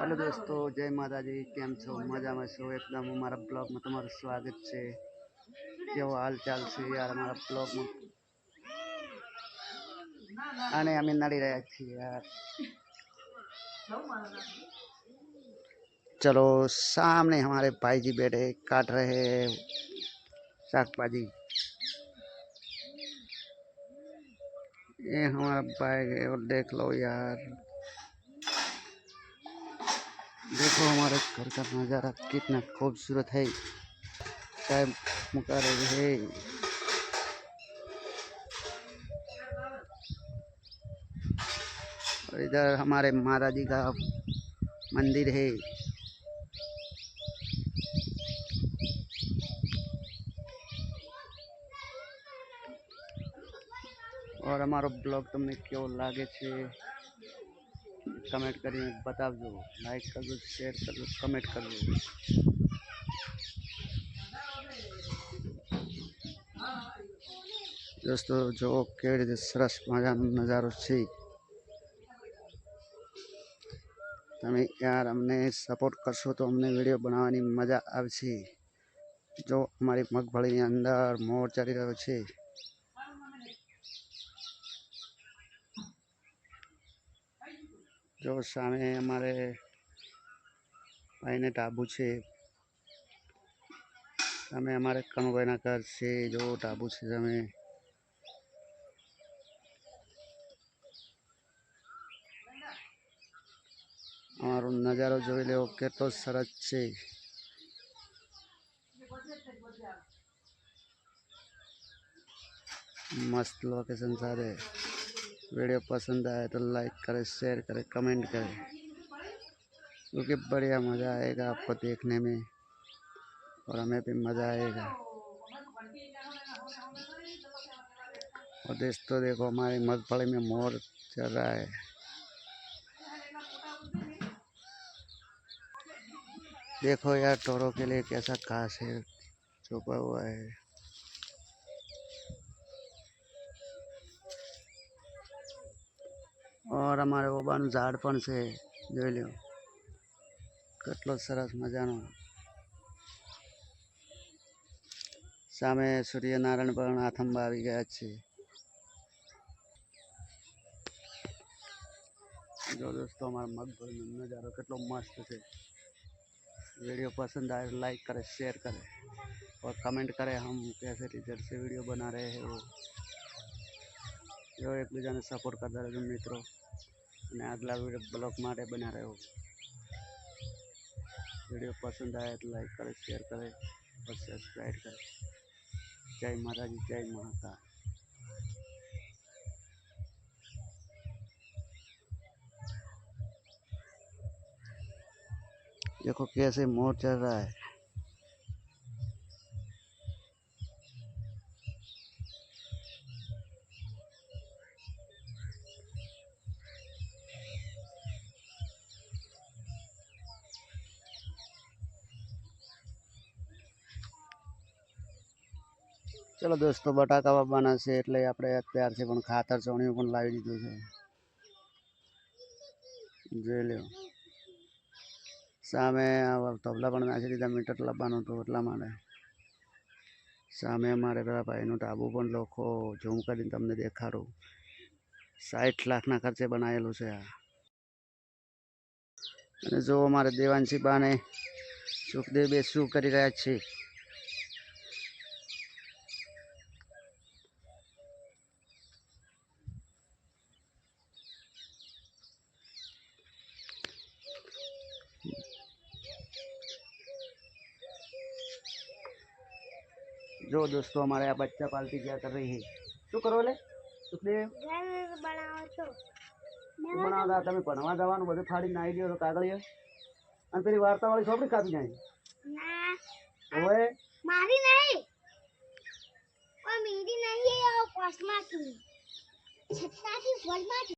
Hello દોસ્તો જય માતાજી કેમ છો મજામાં છો એકદમ અમારા બ્લોગમાં તમારું સ્વાગત છે કેવો હાલ ચાલ છે યાર અમારા બ્લોગમાં અને અમે નડી રહ્યા છીએ યાર चलो सामने हमारे भाई जी बैठे काट रहे हैं साग भाजी ये हमारा भाई है और देख लो यार देखो हमारे घर का नज़ारा कितना खूबसूरत है चाय मुका रही है और इधर हमारे माता जी का मंदिर है और અમારો બ્લોગ તમને કેવો લાગે છે કમેન્ટ કરીને બતાવજો. લાઈક કરજો શેર કરજો કમેન્ટ કરજો. દોસ્તો, જો કેવી રીતે સરસ મજાનો નજારો છે. તમે યાર અમને સપોર્ટ કરશો તો અમને વીડિયો બનાવવાની મજા આવશે. જો અમારી મગફળીની અંદર મોર ચાલી રહ્યો છે. જો સામે અમારે ભાઈને ટાબુ છે. સામે અમારે કનુભાઈના ઘર છે. જો ટાબુ છે સામે. અમારો નજારો જોઈ લેવો કેટલો સરસ છે. મસ્ત લોકેશન સાથે वीडियो पसंद आए तो लाइक करें, शेयर करें, कमेंट करें। क्योंकि बढ़िया मज़ा आएगा आपको देखने में और हमें भी मज़ा आएगा। और दोस्तों देखो, हमारे मगफली में मोर चल रहा है। देखो यार टोरों के लिए कैसा घास है, छुपा हुआ है। ઓર અમારે ઓબાનું ઝાડ પણ છે જોઈ લો કેટલો સરસ મજાનો સામે સૂર્યનારાયણ પણ આથંબા આવી ગયા છે જો દોસ્તો અમારા મગફળીનો નજારો કેટલો મસ્ત છે वीडियो पसंद आए तो लाइक करें शेयर करें और कमेंट करें हम कैसे रिजल्ट से वीडियो बना रहे हैं वो જો એકબીજાને સપોર્ટ કરતા રહેજો મિત્રો અને આગલા વિડીયો બ્લોગ માટે બના રહ્યો વિડીયો પસંદ આવે તો લાઈક કરે શેર કરે और સબસ્ક્રાઈબ કરે જય માતાજી જય મહાકાળ देखो कैसे मोर चल रहा है ચલો દોસ્તો, બટાકા વાવવાના છે એટલે આપણે અત્યારથી પણ ખાતર ચણિયું પણ લાવી દીધું છે. જોઈ લો સામે તબલા પણ નાખી દીધા, મીટર લાવવાનું હતું એટલા માટે. સામે અમારે પેલા ભાઈનું ટાબુ પણ લોકો ઝૂમ કરીને તમને દેખાડું. સાઠ લાખના ખર્ચે બનાવેલું છે આ. અને જો અમારે દેવાંશી બાને સુખદેવ બે શું કરી રહ્યા છે. જો દોસ્તો हमारे यहाँ बच्चा पार्टी क्या कर रही है શું કરો લે સુખદેવ બનાવો છો શું બનાવતા તમે ભણવા જવાનું બધું ફાડીને આવી ગયો કાગળિયા અને પેલી વાર્તાવાળી છોકરી કાપી જાય ના હવે મારી નહીં ઓ મીરી નહીં એ કોસમાં કી છત્તાથી ફોલમાં